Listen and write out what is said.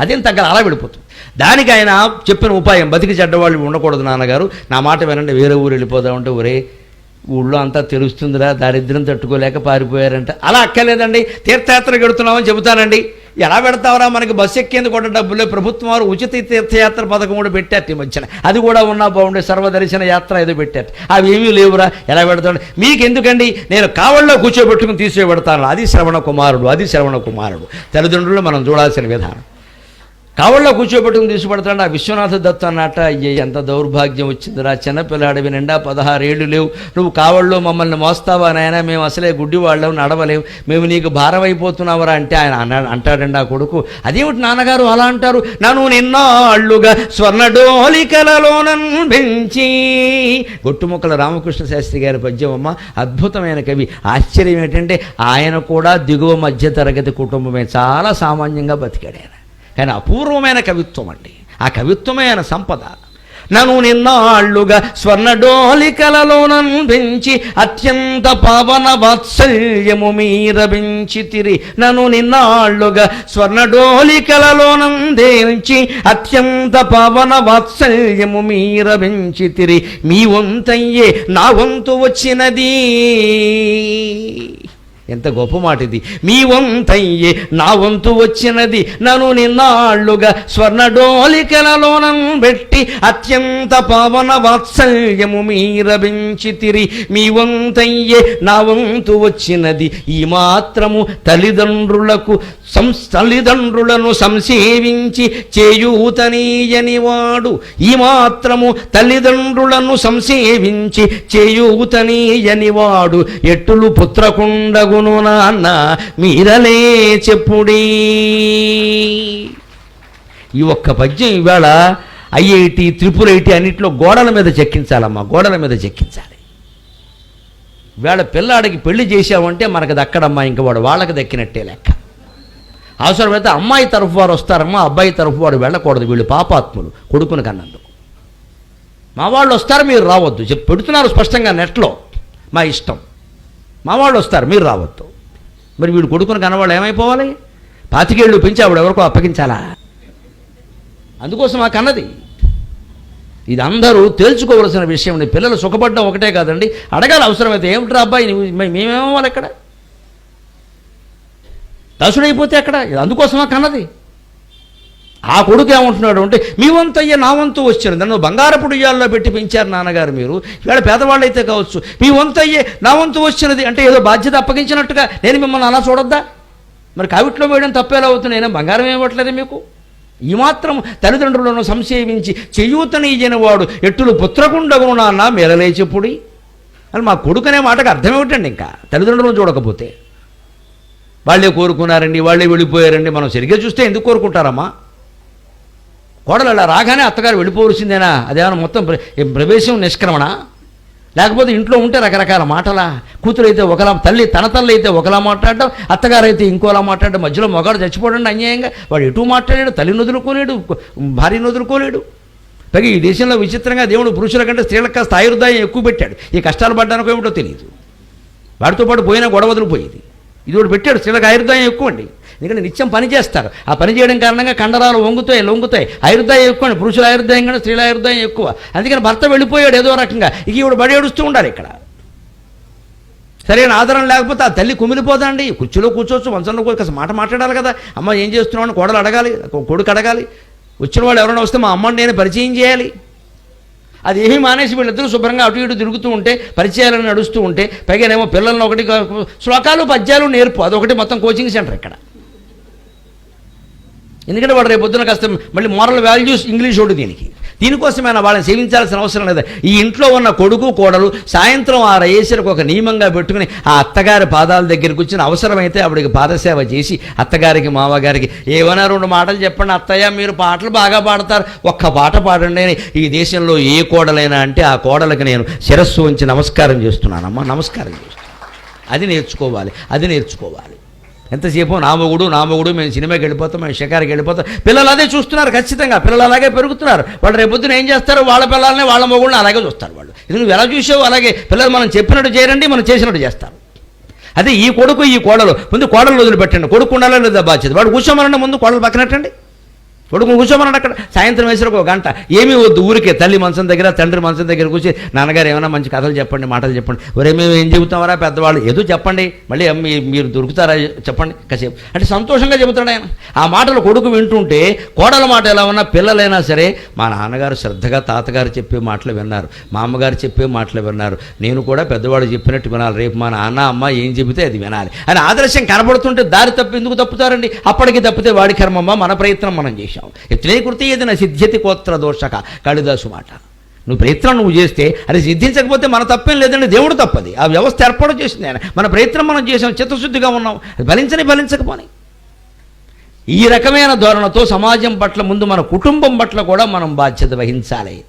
అదేం తగ్గ అలా వెళ్ళిపోతుంది దానికి ఆయన చెప్పిన ఉపాయం బతికి చెడ్డవాళ్ళు ఉండకూడదు నాన్నగారు. నా మాట వినండి వేరే ఊరు వెళ్ళిపోదామంటే ఒరే ఊళ్ళో అంతా తెలుస్తుందిరా దారిద్ర్యం తట్టుకోలేక పారిపోయారంట. అలా అక్కర్లేదండి తీర్థయాత్ర గడుతున్నామని చెబుతానండి. ఎలా పెడతావరా మనకి బస్సు ఎక్కేందుకు కూడా డబ్బులే. ప్రభుత్వం వారు ఉచిత తీర్థయాత్ర పథకం కూడా పెట్టారు ఈ మధ్యన. అది కూడా ఉన్నా బాగుండే సర్వదర్శన యాత్ర ఏదో పెట్టారు. అవి ఏమీ లేవురా ఎలా పెడతాడు మీకు ఎందుకండి? నేను కావల్లో కూర్చోబెట్టుకుని తీసుకుపెడతాను అది శ్రవణ కుమారుడు అది శ్రవణ కుమారుడు. తల్లిదండ్రులు మనం చూడాల్సిన విధానం. కావల్లో కూర్చోబెట్టుకుని తీసుకుపెడతాడు ఆ విశ్వనాథ దత్త అన్నట అయ్యే ఎంత దౌర్భాగ్యం వచ్చిందిరా. చిన్నపిల్లాడివి నిండా పదహారేళ్ళు లేవు. నువ్వు కావళ్ళలో మమ్మల్ని మోస్తావా నాయన? మేము అసలే గుడ్డి వాళ్ళం నడవలేవు మేము నీకు భారం అయిపోతున్నావరా అంటే ఆయన అన్నా అంటాడండి ఆ కొడుకు. అదేమిటి నాన్నగారు అలా అంటారు? నన్ను నిన్నాళ్ళుగా స్వర్ణడోలికలలోనన్ పెంచి. గొట్టుముక్కల రామకృష్ణ శాస్త్రి గారి పద్యం అమ్మ అద్భుతమైన కవి. ఆశ్చర్యం ఏంటంటే ఆయన కూడా దిగువ మధ్య తరగతి కుటుంబమే. చాలా సామాన్యంగా బతికాడు ఆయన. కానీ అపూర్వమైన కవిత్వం అండి. ఆ కవిత్వమే ఆయన సంపద నన్ను నిన్నాళ్ళుగా స్వర్ణడోలికలలోనన్ పెంచి అత్యంత పవన వాత్సల్యము మీరభించి తిరి నన్ను నిన్నాళ్ళుగా స్వర్ణడోలికలలోనం దేంచి అత్యంత పవన వాత్సల్యము మీరభించి తిరి మీ వంతయ్యే నా వంతు వచ్చినది. ఎంత గొప్ప మాట ఇది. మీ వంతయ్యే నా వంతు వచ్చినది నన్ను నిన్నాళ్ళుగా స్వర్ణడోలికలలోనం పెట్టి అత్యంత పవన వాత్సల్యము మీరభించి తిరి. మీ వంతయ్యే నా వంతు వచ్చినది ఈ మాత్రము తల్లిదండ్రులకు సం తల్లిదండ్రులను సంసేవించి చేయూతనీయని వాడు ఈ మాత్రము తల్లిదండ్రులను సంసేవించి చేయూతనీయని వాడు ఎట్టులు పుత్రకుండగును నాన్న మీరలే చెప్పుడీ. ఈ ఒక్క పద్యం ఇవాళ ఐఐటి త్రిపుల్ ఐటి అన్నింటిలో గోడల మీద చెక్కించాలమ్మా గోడల మీద చెక్కించాలి. ఇవాళ పిల్లాడికి పెళ్ళి చేసామంటే మనకు దక్కడమ్మా ఇంక వాడు వాళ్ళకి దక్కినట్టే లెక్క. అవసరమైతే అమ్మాయి తరఫు వారు వస్తారమ్మా అబ్బాయి తరఫు వాడు వెళ్ళకూడదు వీళ్ళు పాపాత్ములు కొడుకుని కన్నందుకు. మా వాళ్ళు వస్తారు మీరు రావద్దు. చెప్పి పెడుతున్నారు స్పష్టంగా నెట్లో. మా ఇష్టం. మా వాళ్ళు వస్తారు మీరు రావద్దు. మరి వీడు కొడుకుని కన్నవాళ్ళు ఏమైపోవాలి? పాతికేళ్ళు పెంచి ఆవిడ ఎవరికో అప్పగించాలా? అందుకోసం ఆ కన్నది. ఇది అందరూ తేల్చుకోవలసిన విషయం పిల్లలు సుఖపడ్డం ఒకటే కాదండి. అడగాలి అవసరమైతే ఏమిట్రా అబ్బాయి మేమేమవ్వాలి ఇక్కడ దశుడైపోతే ఎక్కడ? ఇది అందుకోసమా కన్నది? ఆ కొడుకు ఏమంటున్నాడు అంటే మీ వంతు అయ్యే నా వంతు వచ్చారు నన్ను బంగారపు ఉయ్యాల్లో పెట్టి పెంచారు నాన్నగారు మీరు. ఇవాళ పేదవాళ్ళు అయితే కావచ్చు. మీ వంతు అయ్యే నా వంతు వచ్చినది. అంటే ఏదో బాధ్యత అప్పగించినట్టుగా నేను మిమ్మల్ని అలా చూడొద్దా? మరి కావిట్లో వేయడం తప్పేలా అవుతుంది? నేను బంగారం ఇవ్వట్లేదు మీకు? ఈ మాత్రం తల్లిదండ్రులను సంసేవించి చెయ్యూతనీయని వాడు ఎట్టులు పుత్రకుండగును నాన్న మేలలే చెప్పుడి అని మా కొడుకునే మాటకు అర్థం ఏమిటండి ఇంకా? తల్లిదండ్రులను చూడకపోతే. వాళ్ళే కోరుకున్నారండి వాళ్ళే వెళ్ళిపోయారండి. మనం సరిగ్గా చూస్తే ఎందుకు కోరుకుంటారమ్మా? కోడలు అలా రాగానే అత్తగారు వెళ్ళిపోవలసిందేనా? అదేమన్నా మొత్తం ప్రవేశం నిష్క్రమణ? లేకపోతే ఇంట్లో ఉంటే రకరకాల మాటలా? కూతురు అయితే ఒకలా తల్లి తన తల్లి అయితే ఒకలా మాట్లాడడం అత్తగారు అయితే ఇంకోలా మాట్లాడడం మధ్యలో మగాడు చచ్చిపోవడం అన్యాయంగా? వాడు ఎటు మాట్లాడాడు తల్లిని వదులుకోలేడు భార్యను వదులుకోలేడు పైగా ఈ దేశంలో విచిత్రంగా దేవుడు పురుషుల కంటే స్త్రీలకు కాస్త ఆయుర్దాయం ఎక్కువ పెట్టాడు. ఈ కష్టాలు పడ్డానికి ఏమిటో తెలియదు వాడితో పాటు పోయినా గొడవ వదిలిపోయేది. ఇది ఒకటి పెట్టాడు స్త్రీలకు ఆయుర్దాయం ఎక్కువ అండి ఎందుకంటే నిత్యం పని చేస్తారు. ఆ పని చేయడం కారణంగా కండరాలు వంగుతాయి లొంగుతాయి. ఆయుర్దాయం ఎక్కువ అండి పురుషుల ఆయుర్దాయం కంటే స్త్రీల ఆయుర్దాయం ఎక్కువ. అందుకని భర్త వెళ్ళిపోయాడు ఏదో రకంగా. ఇక ఈవిడ బడి ఏడుస్తూ ఉండాలి ఇక్కడ. సరైన ఆదరణ లేకపోతే ఆ తల్లి కుమిలిపోదండి. కుర్చీలో కూర్చోవచ్చు మంచంలో కూర్చో మాట మాట్లాడాలి కదా. అమ్మ ఏం చేస్తున్నావు అని కోడలు అడగాలి కొడుకు అడగాలి. వచ్చిన వాళ్ళు ఎవరైనా వస్తే మా అమ్మని నేను పరిచయం చేయాలి. అది ఏమీ మానేసి వీళ్ళిద్దరూ శుభ్రంగా అటు ఇటు తిరుగుతూ ఉంటే పరిచయాలను నడుస్తూ ఉంటే పైగానేమో పిల్లల్ని ఒకటి శ్లోకాలు పద్యాలు నేర్పు. అదొకటి మొత్తం కోచింగ్ సెంటర్ ఇక్కడ. ఎందుకంటే వాడు రేపు పొద్దున కష్టం మళ్ళీ మోరల్ వాల్యూస్ ఇంగ్లీష్ ఒకటి దీనికి. దీనికోసమైనా వాళ్ళని సేవించాల్సిన అవసరం లేదు. ఈ ఇంట్లో ఉన్న కొడుకు కోడలు సాయంత్రం ఆ రయేశ్వరికి ఒక నియమంగా పెట్టుకుని ఆ అత్తగారి పాదాల దగ్గరికి వచ్చిన అవసరమైతే ఆవిడకి పాదసేవ చేసి అత్తగారికి మామగారికి ఏమైనా రెండు మాటలు చెప్పండి. అత్తయ్య మీరు పాటలు బాగా పాడతారు. ఒక్క పాట పాడండి అని ఈ దేశంలో ఏ కోడలైనా అంటే ఆ కోడలకి నేను శిరస్సు ఉంచి నమస్కారం చేస్తున్నానమ్మా. నమస్కారం చేస్తున్నాను. అది నేర్చుకోవాలి. అది నేర్చుకోవాలి. ఎంతసేపు? నా మొగుడు నా మొగుడు మేము సినిమాకి వెళ్ళిపోతాం మేము షికారికి వెళ్ళిపోతాం. పిల్లలు అదే చూస్తున్నారు ఖచ్చితంగా. పిల్లలు అలాగే పెరుగుతున్నారు. వాళ్ళు రేపొద్దున ఏం చేస్తారు? వాళ్ళ పిల్లల్ని వాళ్ళ మొగుళ్ళని అలాగే చూస్తారు వాళ్ళు. ఇది నువ్వు ఎలా చూసావు? అలాగే పిల్లలు మనం చెప్పినట్టు చేయరండి మనం చేసినట్టు చేస్తారు. అదే ఈ కొడుకు ఈ కోడలు. ముందు కోడలు వదిలిపెట్టండి. కొడుకు ఉండాలని లేదా బాధ్యత? వాడు కూర్చోమనండి ముందు కోడలు పక్కనట్టండి కొడుకు కూర్చోమన్నాడు అక్కడ. సాయంత్రం వేసరికి ఒక గంట. ఏమీ వద్దు ఊరికే తల్లి మంచం దగ్గర తండ్రి మంచం దగ్గర కూర్చి నాన్నగారు ఏమైనా మంచి కథలు చెప్పండి మాటలు చెప్పండి. ఒరే మేము ఏం చెబుతామరా పెద్దవాళ్ళు? ఏదో చెప్పండి. మళ్ళీ మీరు దొరుకుతారా? చెప్పండి. కాసేపు. అంటే సంతోషంగా చెబుతాడు ఆయన. ఆ మాటలు కొడుకు వింటుంటే కోడల మాట ఎలా ఉన్నా పిల్లలైనా సరే మా నాన్నగారు శ్రద్ధగా తాతగారు చెప్పే మాటలు విన్నారు మా అమ్మగారు చెప్పే మాటలు విన్నారు. నేను కూడా పెద్దవాళ్ళు చెప్పినట్టు వినాలి. రేపు మా నాన్న అమ్మ ఏం చెబితే అది వినాలి. అని ఆదర్శం కనబడుతుంటే దారి తప్పి ఎందుకు తప్పుతారండి? అప్పటికి తప్పితే వాడి కర్మమ్మ మన ప్రయత్నం మనం చేశాం ఎట్లే కృతి ఏదైనా సిద్ధ్యతి కోత్ర దోషక కాళిదాసు మాట నువ్వు ప్రయత్నం నువ్వు చేస్తే అది సిద్ధించకపోతే మన తప్పేం లేదండి దేవుడు తప్పది. ఆ వ్యవస్థ ఏర్పాటు చేసింది ఆయన. మన ప్రయత్నం మనం చేసాం చిత్తశుద్ధిగా ఉన్నాం. అది ఫలించని ఫలించకపోని. ఈ రకమైన ధోరణతో సమాజం పట్ల ముందు మన కుటుంబం పట్ల కూడా మనం బాధ్యత వహించాలి.